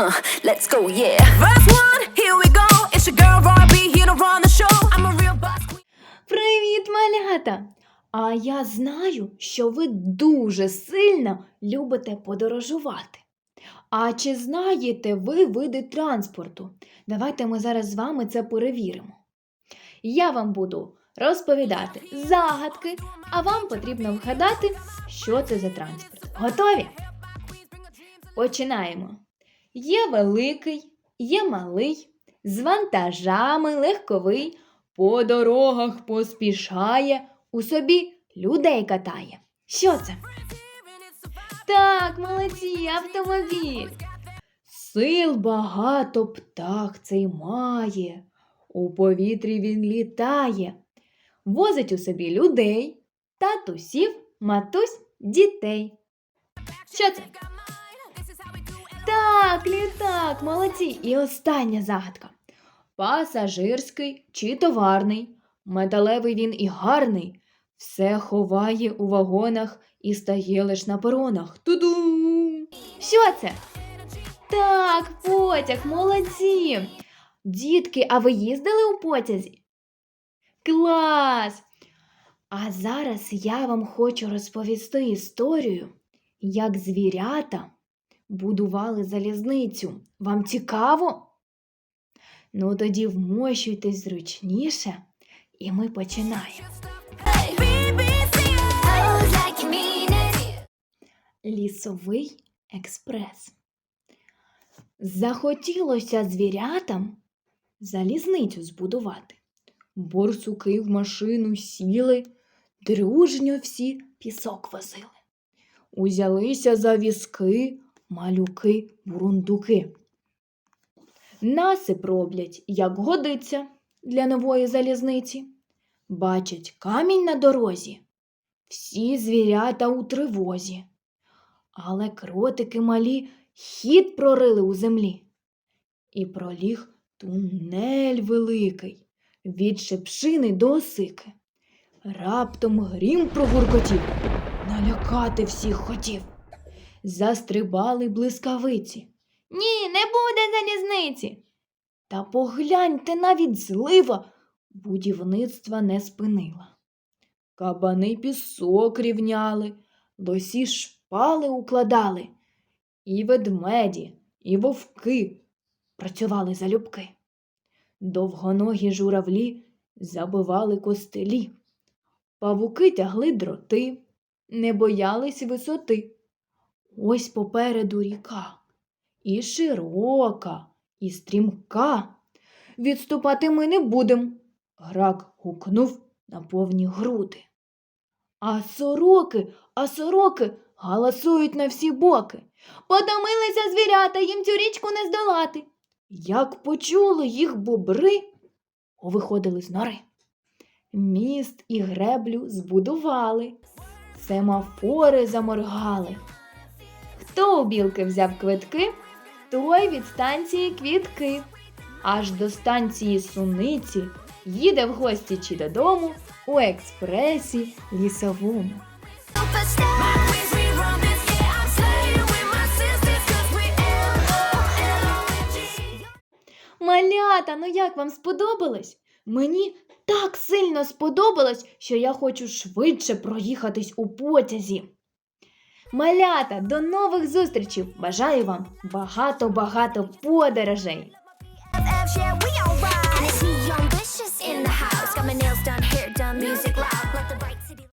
Uh, let's go, yeah. First one, here we go. It's your girl Robbie here to run the show. I'm a real boss. Привіт, малята! А я знаю, що ви дуже сильно любите подорожувати. А чи знаєте ви види транспорту? Давайте ми зараз з вами це перевіримо. Я вам буду розповідати загадки, а вам потрібно вгадати, що це за транспорт. Готові? Починаємо. Є великий, є малий, з вантажами легковий, по дорогах поспішає, у собі людей катає. Що це? Так, молодці, автомобіль. Сил багато птах цей має, у повітрі він літає, возить у собі людей, татусів, матусь, дітей. Що це? Так, літак, молодці. І остання загадка. Пасажирський чи товарний, металевий він і гарний, все ховає у вагонах і стає лиш на перонах. Туду. Що це? Так, потяг, молодці. Дітки, а ви їздили у потязі? Клас! А зараз я вам хочу розповісти історію, як звірята будували залізницю. Вам цікаво? Ну тоді вмощуйтесь зручніше, і ми починаємо. Лісовий експрес. Захотілося звірятам залізницю збудувати. Борсуки в машину сіли, дружньо всі пісок возили. Узялися за візки, малюки, бурундуки. Насип роблять, як годиться для нової залізниці. Бачать камінь на дорозі. Всі звірята у тривозі. Але кротики малі хід прорили у землі. І проліг тунель великий від шепшини до осики. Раптом грім прогуркотів, налякати всіх хотів. Застрибали блискавиці. Ні, не буде залізниці. Та погляньте, навіть злива будівництва не спинила. Кабани пісок рівняли, лосі шпали укладали, і ведмеді, і вовки працювали залюбки. Довгоногі журавлі забивали костелі, павуки тягли дроти, не боялись висоти. Ось попереду ріка, і широка, і стрімка. Відступати ми не будем, грак гукнув на повні груди. А сороки, а сороки галасують на всі боки. Потомилися звірята, їм цю річку не здолати. Як почули їх бобри, виходили з нори. Міст і греблю збудували, семафори заморгали. Хто у білки взяв квитки, той від станції квітки. Аж до станції суниці їде в гості чи додому у експресі лісовому. Малята, ну як вам сподобалось? Мені так сильно сподобалось, що я хочу швидше проїхатись у потязі. Малята, до нових зустрічей! Бажаю вам багато-багато подорожей!